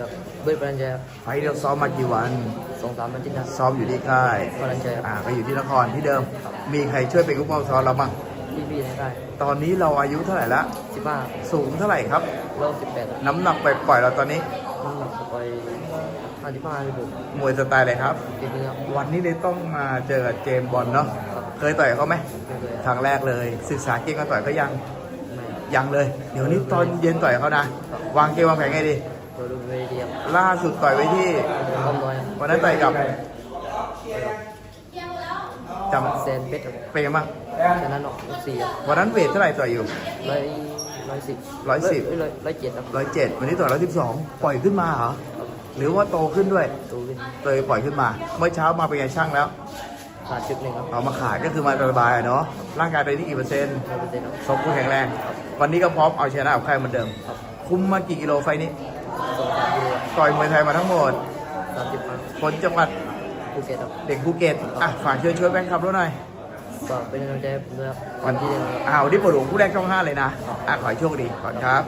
ครับเบิร์ดบรันเจครับไฟล์เราซ้อมมากี่วันสองสามวันที่นะซ้อมอยู่ที่ค่ายบรันเจครับอ่าก็อยู่ที่นครที่เดิม มีใครช่วยเป็นกุ๊กบอลซ้อมเราบ้างพี่พี่ในค่ายตอนนี้เราอายุเท่าไหร่ละสิบห้าสูงเท่าไหร่ครับโลสิบแปดน้ำหนักปล่อยๆเราตอนนี้น้ำหนักไปห้าสิบห้าสิบหกมวยสไตล์อะไรครับปีนี้ครับวันนี้เลยต้องมาเจอกับเจมส์บอลเนาะครับเคยต่อยกับเขาไหมไม่เคยครั้งแรกเลย ศึกษาเก่งกันต่อยก็ยังไม่ยังเลย เดี๋ยวนี้ตอนเย็นต่อยกับเขานะวางเกมวางแผนไงดี ล่าสุดต่อยไว้ที่ก้มน้อยวันนั้นต่อยกับจเซนเพชรครับำเป็นไงบ้างชนะนอกยกสี่ครับวันนั้นเวทเท่าไหร่ต่อยอยู่ร้อยร้อยสิบร้อยสิบเร้อยร้อยเจ็ดครับร้อยเจ็ดวันนี้ต่อยร้อยสิบสองปล่อยขึ้นมาเหรอครับหรือว่าโตขึ้นด้วยตูขึ้นเลยปล่อยขึ้นมา เมื่อเช้ามาเป็นไงช่างแล้วขาดจุดหนึ่งครับเอามาขายก็คือมาสบายๆเนาะร่างกายเป็นที่กี่เปอร์เซ็นต์ร้อยเปอร์เซ็นต์ครับสมบูรณ์แข็งแรง วันนี้ก็พร้อมเอาชนะกับใครเหมือนเดิมครับคุมมากี่กิโลไฟล์นี้ ต่อยมวยไทยมาทั้งหมดสามสิบครั้งคนจังหวัดภูเก็ตครับเด็กภูเก็ตอะฝากเชิญชวนแฟนคลับเราหน่อยก็เป็นกำลังใจให้ผมด้วยครับวันที่หนึ่งครับอ้าวที่ปวดหัวผู้แรกช่องห้าเลยนะ อะขอให้โชคดีก่อนครับ